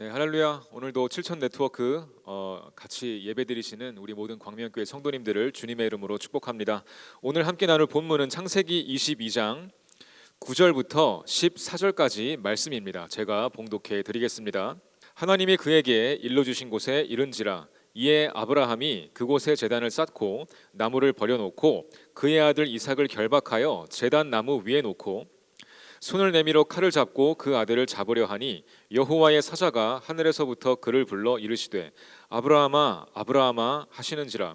네, 할렐루야. 오늘도 7천 네트워크 어, 같이 예배드리시는 우리 모든 광명교회 성도님들을 주님의 이름으로 축복합니다. 오늘 함께 나눌 본문은 창세기 22장 9절부터 14절까지 말씀입니다. 제가 봉독해 드리겠습니다. 하나님이 그에게 일러 주신 곳에 이른지라 이에 아브라함이 그곳에 제단을 쌓고 나무를 버려 놓고 그의 아들 이삭을 결박하여 제단 나무 위에 놓고 손을 내밀어 칼을 잡고 그 아들을 잡으려 하니 여호와의 사자가 하늘에서부터 그를 불러 이르시되 아브라함아 아브라함아 하시는지라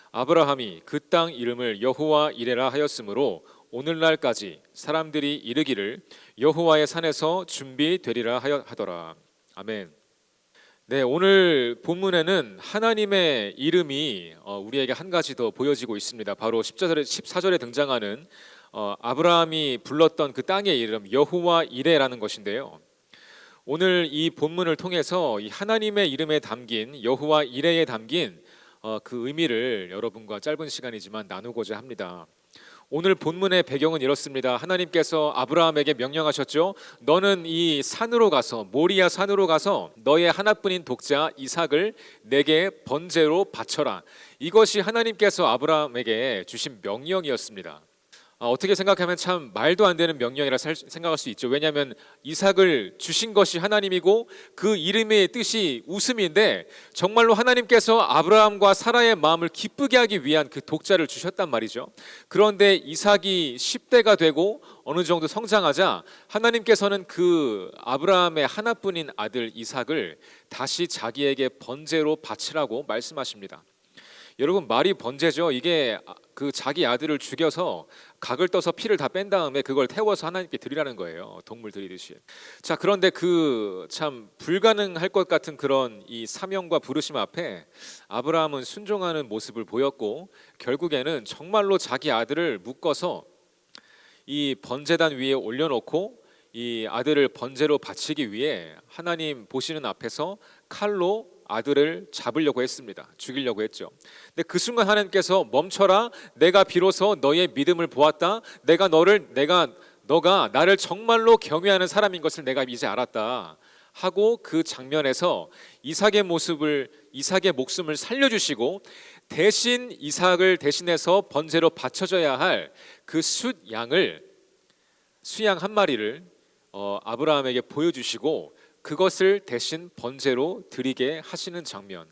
아브라함이 그 땅 이름을 여호와 이레라 하였으므로 오늘날까지 사람들이 이르기를 여호와의 산에서 준비되리라 하더라 아멘. 네, 오늘 본문에는 하나님의 이름이 어, 우리에게 한 가지 더 보여지고 있습니다. 바로 14절에 14절에 등장하는 어, 아브라함이 불렀던 그 땅의 이름 여호와 이레라는 것인데요. 오늘 이 본문을 통해서 이 하나님의 이름에 담긴 여호와 이레에 담긴 어, 그 의미를 여러분과 짧은 시간이지만 나누고자 합니다. 오늘 본문의 배경은 이렇습니다. 하나님께서 아브라함에게 명령하셨죠. 너는 이 산으로 가서 모리아 산으로 가서 너의 하나뿐인 독자 이삭을 내게 번제로 바쳐라. 이것이 하나님께서 아브라함에게 주신 명령이었습니다. 아, 어떻게 생각하면 참 말도 안 되는 명령이라 살- 생각할 수 있죠. 왜냐하면 이삭을 주신 것이 하나님이고 그 이름의 뜻이 웃음인데 정말로 하나님께서 아브라함과 사라의 마음을 기쁘게 하기 위한 그 독자를 주셨단 말이죠. 그런데 이삭이 10대가 되고 어느 정도 성장하자 하나님께서는 그 아브라함의 하나뿐인 아들 이삭을 다시 자기에게 번제로 바치라고 말씀하십니다. 여러분 말이 번제죠. 이게 아- 그 자기 아들을 죽여서 각을 떠서 피를 다 뺀 다음에 그걸 태워서 하나님께 드리라는 거예요. 동물 드리듯이. 자 그런데 그 참 불가능할 것 같은 그런 이 사명과 부르심 앞에 아브라함은 순종하는 모습을 보였고 결국에는 정말로 자기 아들을 묶어서 이 번제단 위에 올려놓고 이 아들을 번제로 바치기 위해 하나님 보시는 앞에서 칼로 아들을 잡으려고 했습니다. 죽이려고 했죠. 근데 그 순간 하나님께서 멈춰라. 내가 비로소 너의 믿음을 보았다. 내가 너를 내가 너가 나를 정말로 경외하는 사람인 것을 내가 이제 알았다. 하고 그 장면에서 이삭의 모습을 이삭의 목숨을 살려주시고 대신 이삭을 대신해서 번제로 바쳐져야 할 그 숫 양을 수양 한 마리를 어, 아브라함에게 보여주시고 그것을 대신 번제로 드리게 하시는 장면.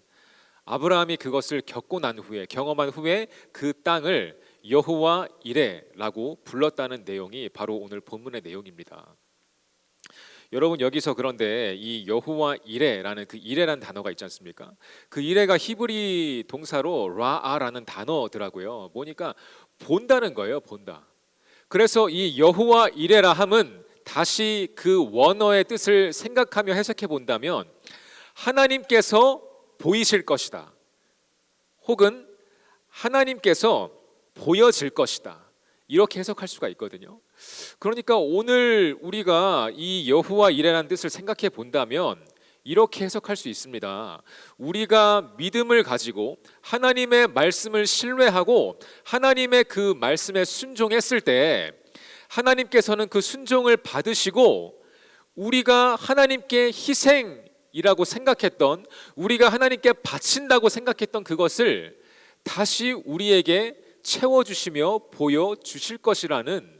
아브라함이 그것을 겪고 난 후에 경험한 후에 그 땅을 여호와 이레라고 불렀다는 내용이 바로 오늘 본문의 내용입니다. 여러분 여기서 그런데 이 여호와 이레라는 그 이레라는 단어가 있지 않습니까? 그 이레가 히브리 동사로 라아라는 단어더라고요. 뭐니까 본다는 거예요, 본다. 그래서 이 여호와 이레라 함은 다시 그 원어의 뜻을 생각하며 해석해 본다면 하나님께서 보이실 것이다. 혹은 하나님께서 보여질 것이다. 이렇게 해석할 수가 있거든요. 그러니까 오늘 우리가 이 여호와 이레라는 뜻을 생각해 본다면 이렇게 해석할 수 있습니다. 우리가 믿음을 가지고 하나님의 말씀을 신뢰하고 하나님의 그 말씀에 순종했을 때 하나님께서는 그 순종을 받으시고 우리가 하나님께 희생이라고 생각했던 우리가 하나님께 바친다고 생각했던 그것을 다시 우리에게 채워 주시며 보여 주실 것이라는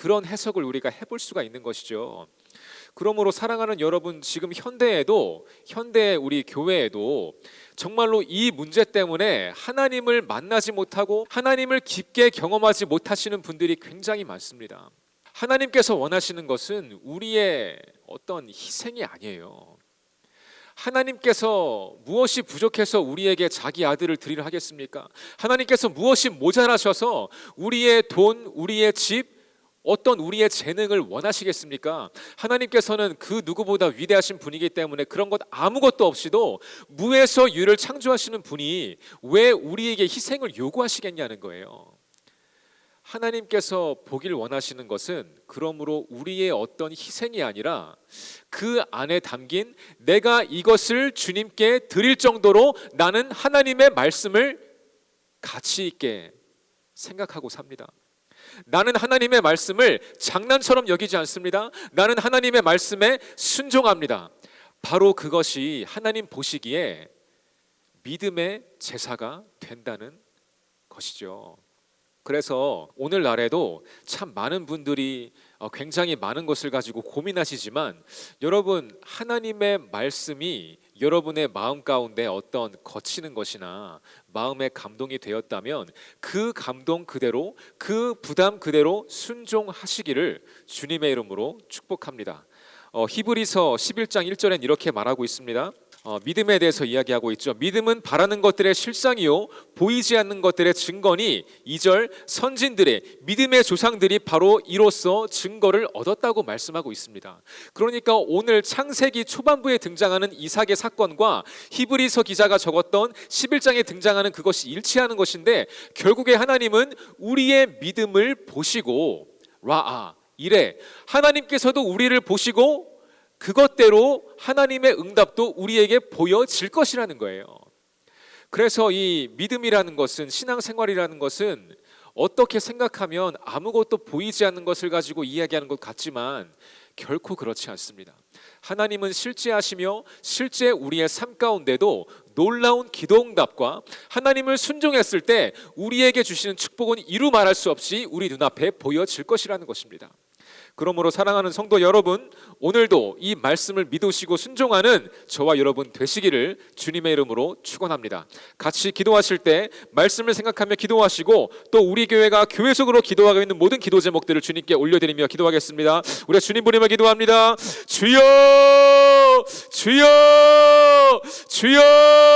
그런 해석을 우리가 해볼 수가 있는 것이죠. 그러므로 사랑하는 여러분 지금 현대에도 현대 우리 교회에도 정말로 이 문제 때문에 하나님을 만나지 못하고 하나님을 깊게 경험하지 못하시는 분들이 굉장히 많습니다. 하나님께서 원하시는 것은 우리의 어떤 희생이 아니에요. 하나님께서 무엇이 부족해서 우리에게 자기 아들을 드리려 하겠습니까? 하나님께서 무엇이 모자라셔서 우리의 돈, 우리의 집, 어떤 우리의 재능을 원하시겠습니까? 하나님께서는 그 누구보다 위대하신 분이기 때문에 그런 것 아무것도 없이도 무에서 유를 창조하시는 분이 왜 우리에게 희생을 요구하시겠냐는 거예요. 하나님께서 보길 원하시는 것은 그러므로 우리의 어떤 희생이 아니라 그 안에 담긴 내가 이것을 주님께 드릴 정도로 나는 하나님의 말씀을 가치 있게 생각하고 삽니다. 나는 하나님의 말씀을 장난처럼 여기지 않습니다. 나는 하나님의 말씀에 순종합니다. 바로 그것이 하나님 보시기에 믿음의 제사가 된다는 것이죠. 그래서 오늘날에도 참 많은 분들이 어, 굉장히 많은 것을 가지고 고민하시지만 여러분 하나님의 말씀이 여러분의 마음 가운데 어떤 거치는 것이나 마음의 감동이 되었다면 그 감동 그대로 그 부담 그대로 순종하시기를 주님의 이름으로 축복합니다. 어, 히브리서 11장 1절엔 이렇게 말하고 있습니다. 어, 믿음에 대해서 이야기하고 있죠. 믿음은 바라는 것들의 실상이요 보이지 않는 것들의 증거니 2절 선진들의 믿음의 조상들이 바로 이로써 증거를 얻었다고 말씀하고 있습니다. 그러니까 오늘 창세기 초반부에 등장하는 이삭의 사건과 히브리서 기자가 적었던 11장에 등장하는 그것이 일치하는 것인데 결국에 하나님은 우리의 믿음을 보시고 라아 이래 하나님께서도 우리를 보시고 그것대로 하나님의 응답도 우리에게 보여질 것이라는 거예요. 그래서 이 믿음이라는 것은 신앙생활이라는 것은 어떻게 생각하면 아무것도 보이지 않는 것을 가지고 이야기하는 것 같지만 결코 그렇지 않습니다. 하나님은 실제하시며 실제 우리의 삶 가운데도 놀라운 기도응답과 하나님을 순종했을 때 우리에게 주시는 축복은 이루 말할 수 없이 우리 눈앞에 보여질 것이라는 것입니다. 그러므로 사랑하는 성도 여러분, 오늘도 이 말씀을 믿으시고 순종하는 저와 여러분 되시기를 주님의 이름으로 축원합니다. 같이 기도하실 때 말씀을 생각하며 기도하시고 또 우리 교회가 교회적으로 기도하고 있는 모든 기도 제목들을 주님께 올려드리며 기도하겠습니다. 우리 주님 부름을 기도합니다. 주여, 주여, 주여.